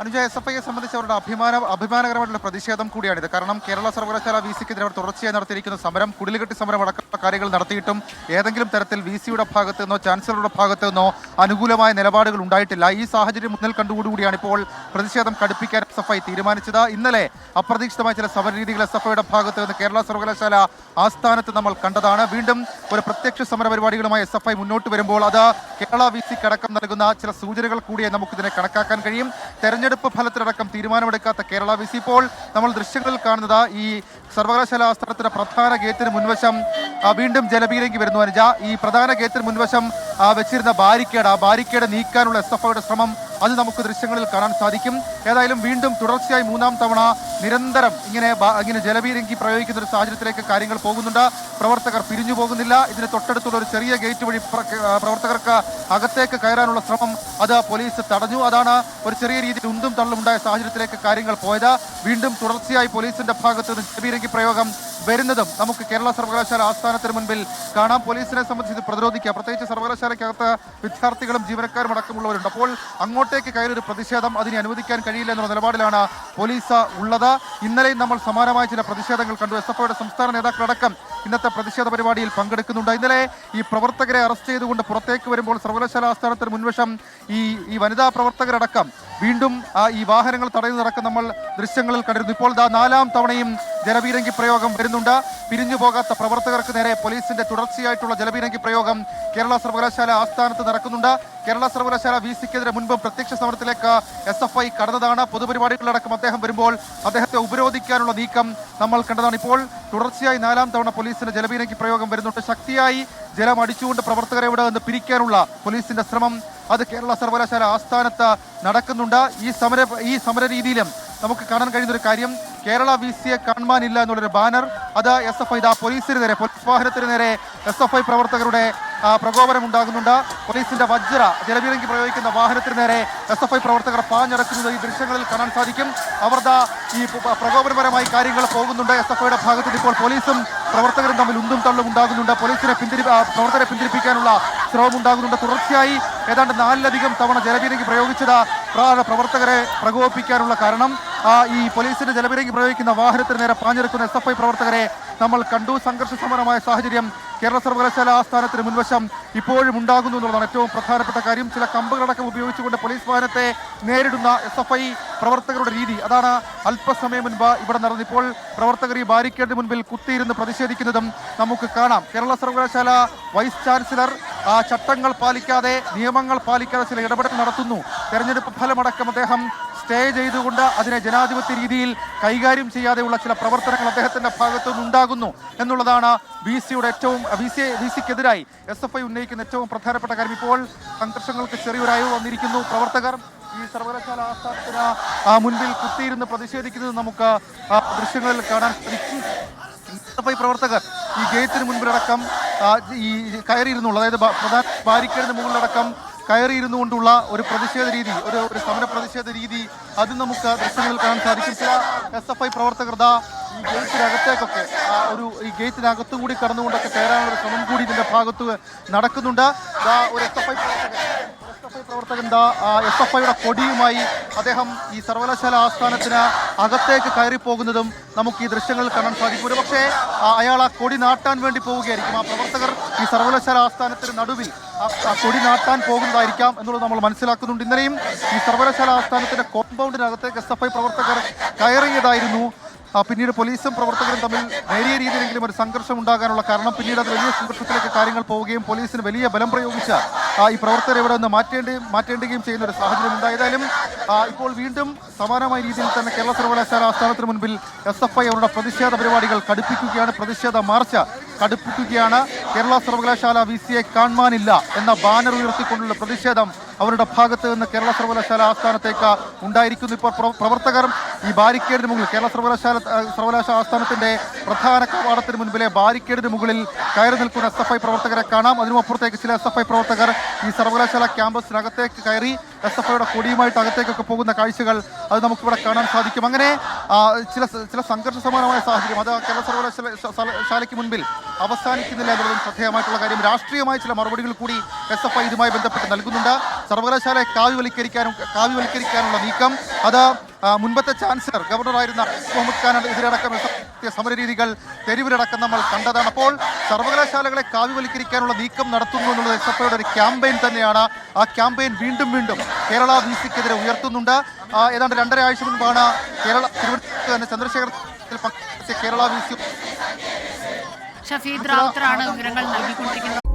Anuja S F ഐയെ സംബന്ധിച്ച് അവരുടെ അഭിമാന അഭിമാനകരമായിട്ടുള്ള പ്രതിഷേധം കൂടിയാണിത്. കാരണം കേരള സർവകലാശാല വി സിക്കെതിരെ അവർ തുടർച്ചയായി നടത്തിയിരിക്കുന്ന സമരം കുടിലുകെട്ടി സമരം അടക്കമുള്ള കാര്യങ്ങൾ നടത്തിയിട്ടും ഏതെങ്കിലും തരത്തിൽ വി സിയുടെ ഭാഗത്തു നിന്നോ ചാൻസലറുടെ ഭാഗത്തു നിന്നോ അനുകൂലമായ നിലപാടുകൾ ഉണ്ടായിട്ടില്ല. ഈ സാഹചര്യം മുന്നിൽ കണ്ടുകൂടുകൂടിയാണ് ഇപ്പോൾ പ്രതിഷേധം കടുപ്പിക്കാൻ എസ് എഫ് ഐ തീരുമാനിച്ചത്. ഇന്നലെ അപ്രതീക്ഷിതമായ ചില സമരരീതികൾ എസ് എഫ് ഐയുടെ ഭാഗത്ത് നിന്ന് കേരള സർവകലാശാല ആസ്ഥാനത്ത് നമ്മൾ കണ്ടതാണ്. വീണ്ടും ഒരു പ്രത്യക്ഷ സമര പരിപാടികളുമായി എസ് എഫ് ഐ മുന്നോട്ട് വരുമ്പോൾ അത് കേരള വി സിക്ക് അടക്കം നൽകുന്ന ചില സൂചനകൾ കൂടിയേ നമുക്കിതിനെ കണക്കാക്കാൻ കഴിയും. തെരഞ്ഞെടുപ്പ് ഫലത്തിലടക്കം തീരുമാനമെടുക്കാത്ത കേരള വി സി ഇപ്പോൾ നമ്മൾ ദൃശ്യങ്ങളിൽ കാണുന്നത് ഈ സർവകലാശാല ആസ്ഥാനത്തിന്റെ പ്രധാന ഗേറ്റിന് മുൻവശം വീണ്ടും ജലപീലേക്ക് വരുന്നു അനുജ. ഈ പ്രധാന ഗേറ്റിന് മുൻവശം വെച്ചിരുന്ന ബാരിക്കേഡ് ആ ബാരിക്കേഡ് നീക്കാനുള്ള എസ് എഫ് ഐയുടെ ശ്രമം അത് നമുക്ക് ദൃശ്യങ്ങളിൽ കാണാൻ സാധിക്കും. ഏതായാലും വീണ്ടും തുടർച്ചയായി മൂന്നാം തവണ നിരന്തരം ഇങ്ങനെ ഇങ്ങനെ ജലപീരങ്കി പ്രയോഗിക്കുന്ന ഒരു സാഹചര്യത്തിലേക്ക് കാര്യങ്ങൾ പോകുന്നുണ്ട്. പ്രവർത്തകർ പിരിഞ്ഞു പോകുന്നില്ല. ഇതിന് തൊട്ടടുത്തുള്ള ഒരു ചെറിയ ഗേറ്റ് വഴി പ്രവർത്തകർക്ക് അകത്തേക്ക് കയറാനുള്ള ശ്രമം അത് പോലീസ് തടഞ്ഞു. അതാണ് ഒരു ചെറിയ രീതിയിൽ ഉന്തും തള്ളുമുണ്ടായ സാഹചര്യത്തിലേക്ക് കാര്യങ്ങൾ പോയത്. വീണ്ടും തുടർച്ചയായി പോലീസിന്റെ ഭാഗത്ത് നിന്ന് ജലപീരങ്കി പ്രയോഗം വരുന്നതും നമുക്ക് കേരള സർവകലാശാല ആസ്ഥാനത്തിന് മുൻപിൽ കാണാം. പോലീസിനെ സംബന്ധിച്ച് ഇത് പ്രതിരോധിക്കുക പ്രത്യേകിച്ച് സർവകലാശാലയ്ക്കകത്ത് വിദ്യാർത്ഥികളും ജീവനക്കാരും അടക്കമുള്ളവരുണ്ട്. അപ്പോൾ അങ്ങോട്ടേക്ക് കയറി ഒരു പ്രതിഷേധം അതിനെ അനുവദിക്കാൻ കഴിയില്ല എന്നുള്ള നിലപാടിലാണ് പോലീസ് ഉള്ളത്. ഇന്നലെയും നമ്മൾ സമാനമായ ചില പ്രതിഷേധങ്ങൾ കണ്ടു. എസ് എഫ് ഐയുടെ സംസ്ഥാന നേതാക്കളടക്കം ഇന്നത്തെ പ്രതിഷേധ പരിപാടിയിൽ പങ്കെടുക്കുന്നുണ്ട്. ഇന്നലെ ഈ പ്രവർത്തകരെ അറസ്റ്റ് ചെയ്തുകൊണ്ട് പുറത്തേക്ക് വരുമ്പോൾ സർവകലാശാല ആസ്ഥാനത്തിന് മുൻവശം ഈ ഈ വനിതാ പ്രവർത്തകരടക്കം വീണ്ടും ഈ വാഹനങ്ങൾ തടയുന്നതടക്കം നമ്മൾ ദൃശ്യങ്ങളിൽ കണ്ടിരുന്നു. ഇപ്പോൾ നാലാം തവണയും ജലബീരങ്കി പ്രയോഗം വരുന്നുണ്ട്. പിരിഞ്ഞു പോകാത്ത പ്രവർത്തകർക്ക് നേരെ പോലീസിന്റെ തുടർച്ചയായിട്ടുള്ള ജലബീരങ്കി പ്രയോഗം കേരള സർവകലാശാല ആസ്ഥാനത്ത് നടക്കുന്നുണ്ട്. കേരള സർവകലാശാല വി സിക്കെതിരെ മുൻപ് പ്രത്യക്ഷ സമരത്തിലേക്ക് എസ് എഫ് ഐ കടന്നതാണ്. പൊതുപരിപാടികളിലടക്കം അദ്ദേഹം വരുമ്പോൾ അദ്ദേഹത്തെ ഉപരോധിക്കാനുള്ള നീക്കം നമ്മൾ കണ്ടതാണ്. ഇപ്പോൾ തുടർച്ചയായി നാലാം തവണ പോലീസിന്റെ ജലബീരങ്കി പ്രയോഗം വരുന്നുണ്ട്. ശക്തിയായി ജലം അടിച്ചുകൊണ്ട് പ്രവർത്തകരെ ഇവിടെ നിന്ന് പിരിക്കാനുള്ള പോലീസിന്റെ ശ്രമം അത് കേരള സർവകലാശാല ആസ്ഥാനത്ത് നടക്കുന്നുണ്ട്. ഈ സമര ഈ സമര രീതിയിലും നമുക്ക് കാണാൻ കഴിയുന്ന ഒരു കാര്യം കേരള വി സിയെ കാണുവാനില്ല എന്നുള്ളൊരു ബാനർ അത് എസ് എഫ് ഐ ഇതാ പോലീസിന് നേരെ പോലീസ് വാഹനത്തിന് നേരെ എസ് എഫ് ഐ പ്രവർത്തകരുടെ പ്രകോപനം ഉണ്ടാകുന്നുണ്ട്. പോലീസിന്റെ വജ്ര ജലബീരങ്കി പ്രയോഗിക്കുന്ന വാഹനത്തിന് നേരെ എസ് എഫ് ഐ പ്രവർത്തകർ പാഞ്ഞടക്കുന്നത് ഈ ദൃശ്യങ്ങളിൽ കാണാൻ സാധിക്കും. അവർ ഈ പ്രകോപനപരമായി കാര്യങ്ങൾ പോകുന്നുണ്ട് എസ് എഫ് ഐയുടെ ഭാഗത്ത് ഇപ്പോൾ പോലീസും പ്രവർത്തകരും തമ്മിൽ ഉന്തും തള്ളും ഉണ്ടാകുന്നുണ്ട്. പോലീസിനെ പിന്തിരി പ്രവർത്തകരെ പിന്തിരിപ്പിക്കാനുള്ള ശ്രമം ഉണ്ടാകുന്നുണ്ട് തുടർച്ചയായി ഏതാണ്ട് നാലിലധികം തവണ ജലപീരങ്കി പ്രയോഗിച്ചത് പ്ര- പ്രവർത്തകരെ പ്രകോപിപ്പിക്കാനുള്ള കാരണം. ഈ പോലീസിന്റെ ജലപീരങ്കി പ്രയോഗിക്കുന്ന വാഹനത്തിന് നേരെ പാഞ്ഞെടുക്കുന്ന എസ് പ്രവർത്തകരെ നമ്മൾ കണ്ടു. സംഘർഷ സമരമായ സാഹചര്യം കേരള സർവകലാശാല ആസ്ഥാനത്തിന് മുൻവശം ഇപ്പോഴും ഉണ്ടാകുന്നു എന്നുള്ളതാണ് ഏറ്റവും പ്രധാനപ്പെട്ട കാര്യം. ചില കമ്പുകളടക്കം ഉപയോഗിച്ചുകൊണ്ട് പോലീസ് വാഹനത്തെ നേരിടുന്ന എസ് എഫ് ഐ പ്രവർത്തകരുടെ രീതി. അതാണ് അല്പസമയം മുൻപ് ഇവിടെ ഇപ്പോൾ പ്രവർത്തകർ ഈ ബാരിക്കേഡിന് മുൻപിൽ കുത്തിയിരുന്ന് പ്രതിഷേധിക്കുന്നതും നമുക്ക് കാണാം. കേരള സർവകലാശാല വൈസ് ചാൻസലർ ആ ചട്ടങ്ങൾ പാലിക്കാതെ നിയമങ്ങൾ പാലിക്കാതെ ചില ഇടപെടൽ നടത്തുന്നു. തെരഞ്ഞെടുപ്പ് ഫലമടക്കം അദ്ദേഹം സ്റ്റേ ചെയ്തുകൊണ്ട് അതിനെ ജനാധിപത്യ രീതിയിൽ കൈകാര്യം ചെയ്യാതെയുള്ള ചില പ്രവർത്തനങ്ങൾ അദ്ദേഹത്തിന്റെ ഭാഗത്തു നിന്നുണ്ടാകുന്നു എന്നുള്ളതാണ് ബി സിയുടെ ഏറ്റവും ബി സി ബി സിക്കെതിരായി എസ് എഫ് ഐ ഉന്നയിക്കുന്ന ഏറ്റവും പ്രധാനപ്പെട്ട കാര്യം. ഇപ്പോൾ സംഘർഷങ്ങൾക്ക് ചെറിയൊരു വന്നിരിക്കുന്നു. പ്രവർത്തകർ ഈ സർവകലാശാല ആസ്ഥാനത്തിന് മുൻപിൽ കുത്തിയിരുന്ന് പ്രതിഷേധിക്കുന്നത് നമുക്ക് ദൃശ്യങ്ങളിൽ കാണാൻ സാധിക്കും. പ്രവർത്തകർ ഈ ഗേറ്റിന് മുൻപിലടക്കം ഈ കയറിയിരുന്നുള്ളൂ. അതായത് പ്രധാന ബാരിക്കേഡിന് മുകളിലടക്കം കയറിയിരുന്നു കൊണ്ടുള്ള ഒരു പ്രതിഷേധ രീതി ഒരു ഒരു സമര പ്രതിഷേധ രീതി അത് നമുക്ക് ദൃശ്യങ്ങളിൽ കാണാൻ സാധിക്കും. ചില എസ് എഫ് ഐ പ്രവർത്തകർ ദാ ഈ ഗേറ്റിനകത്തേക്കൊക്കെ ഒരു ഈ ഗേറ്റിനകത്തും കൂടി കടന്നുകൊണ്ടൊക്കെ കയറാനുള്ള ശ്രമം കൂടി ഇതിന്റെ ഭാഗത്ത് നടക്കുന്നുണ്ട്. ഒരു എസ് എഫ് ഐ ഐ പ്രവർത്തകൻ എസ് എഫ് ഐയുടെ കൊടിയുമായി അദ്ദേഹം ഈ സർവകലാശാല ആസ്ഥാനത്തിന് അകത്തേക്ക് കയറി പോകുന്നതും നമുക്ക് ഈ ദൃശ്യങ്ങളിൽ കാണാൻ സാധിക്കും ഒരുപക്ഷെ അയാൾ ആ കൊടി നാട്ടാൻ വേണ്ടി പോവുകയായിരിക്കും. ആ പ്രവർത്തകർ ഈ സർവകലാശാല ആസ്ഥാനത്തിന് നടുവിൽ ആ കൊടി നാട്ടാൻ പോകുന്നതായിരിക്കാം എന്നുള്ളത് നമ്മൾ മനസ്സിലാക്കുന്നുണ്ട്. ഇന്നലെയും ഈ സർവകലാശാല ആസ്ഥാനത്തിന്റെ കോമ്പൗണ്ടിനകത്തേക്ക് എസ് എഫ് ഐ പ്രവർത്തകർ കയറിയതായിരുന്നു. പിന്നീട് പോലീസും പ്രവർത്തകരും തമ്മിൽ നേരിയ രീതിയിലെങ്കിലും ഒരു സംഘർഷം ഉണ്ടാകാനുള്ള കാരണം പിന്നീട് അത് വലിയ സംഘർഷത്തിലേക്ക് കാര്യങ്ങൾ പോവുകയും പോലീസിന് വലിയ ബലം പ്രയോഗിച്ച ഈ പ്രവർത്തകരെ ഇവിടെ നിന്ന് മാറ്റേണ്ടി മാറ്റേണ്ടുകയും ചെയ്യുന്ന ഒരു സാഹചര്യം ഉണ്ടായതായാലും ഇപ്പോൾ വീണ്ടും സമാനമായ രീതിയിൽ തന്നെ കേരള സർവകലാശാല ആസ്ഥാനത്തിന് മുൻപിൽ എസ് എഫ് ഐ അവരുടെ പ്രതിഷേധ പരിപാടികൾ കടുപ്പിക്കുകയാണ്. പ്രതിഷേധ മാർച്ച് കടുപ്പിക്കുകയാണ്. കേരള സർവകലാശാല വി സിയെ കാണുവാനില്ല എന്ന ബാനർ ഉയർത്തിക്കൊണ്ടുള്ള പ്രതിഷേധം അവരുടെ ഭാഗത്ത് നിന്ന് കേരള സർവകലാശാല ആസ്ഥാനത്തേക്ക് ഉണ്ടായിരിക്കുന്നു ഇപ്പോൾ പ്ര- പ്രവർത്തകർ ഈ ബാരിക്കേഡിന് മുകളിൽ. കേരള സർവകലാശാല സർവകലാശാല ആസ്ഥാനത്തിന്റെ പ്രധാന കവാടത്തിന് മുൻപിലെ ബാരിക്കേഡിന് മുകളിൽ കയറി നിൽക്കുന്ന എസ് എഫ് ഐ പ്രവർത്തകരെ കാണാം. അതിനുമപ്പുറത്തേക്ക് ചില എസ് എഫ് ഐ പ്രവർത്തകർ ഈ സർവകലാശാല ക്യാമ്പസിനകത്തേക്ക് കയറി എസ് എഫ് ഐയുടെ കൊടിയുമായിട്ട് അകത്തേക്കൊക്കെ പോകുന്ന കാഴ്ചകൾ അത് നമുക്കിവിടെ കാണാൻ സാധിക്കും. അങ്ങനെ ചില ചില സംഘർഷ സമാനമായ സാഹചര്യം. അത് കേരള സർവകലാശാലയ്ക്ക് മുൻപിൽ അവസാനിക്കുന്നില്ല എന്നുള്ളതും ശ്രദ്ധേയമായിട്ടുള്ള കാര്യം. രാഷ്ട്രീയമായ ചില മറുപടികൾ കൂടി എസ് എഫ് ഐ ഇതുമായി ബന്ധപ്പെട്ട് നൽകുന്നുണ്ട്. സർവകലാശാലയെ കാവ്യവൽക്കരിക്കാനും കാവ്യവൽക്കരിക്കാനുള്ള നീക്കം. അത് മുൻപത്തെ ചാൻസലർ ഗവർണറായിരുന്ന മുഹമ്മദ് ഖാൻ എതിരടക്കം നടത്തിയ സമരരീതികൾ തെരുവിലടക്കം നമ്മൾ കണ്ടതാണ്. അപ്പോൾ സർവകലാശാലകളെ കാവ്യവൽക്കരിക്കാനുള്ള നീക്കം നടത്തുന്നു എന്നുള്ളത് എസ് എഫ് ഐയുടെ ഒരു ക്യാമ്പയിൻ തന്നെയാണ്. ആ ക്യാമ്പയിൻ വീണ്ടും വീണ്ടും കേരള വി സിക്കെതിരെ ഉയർത്തുന്നുണ്ട് ഏതാണ്ട് രണ്ടര ആഴ്ച മുൻപാണ് കേരള തിരുവനന്തപുരത്ത് തന്നെ ചന്ദ്രശേഖര കേരള വി സി ഷഫീദ് റാവുത്തറാണ് വിവരങ്ങൾ നൽകിക്കൊണ്ടിരിക്കുന്നത്.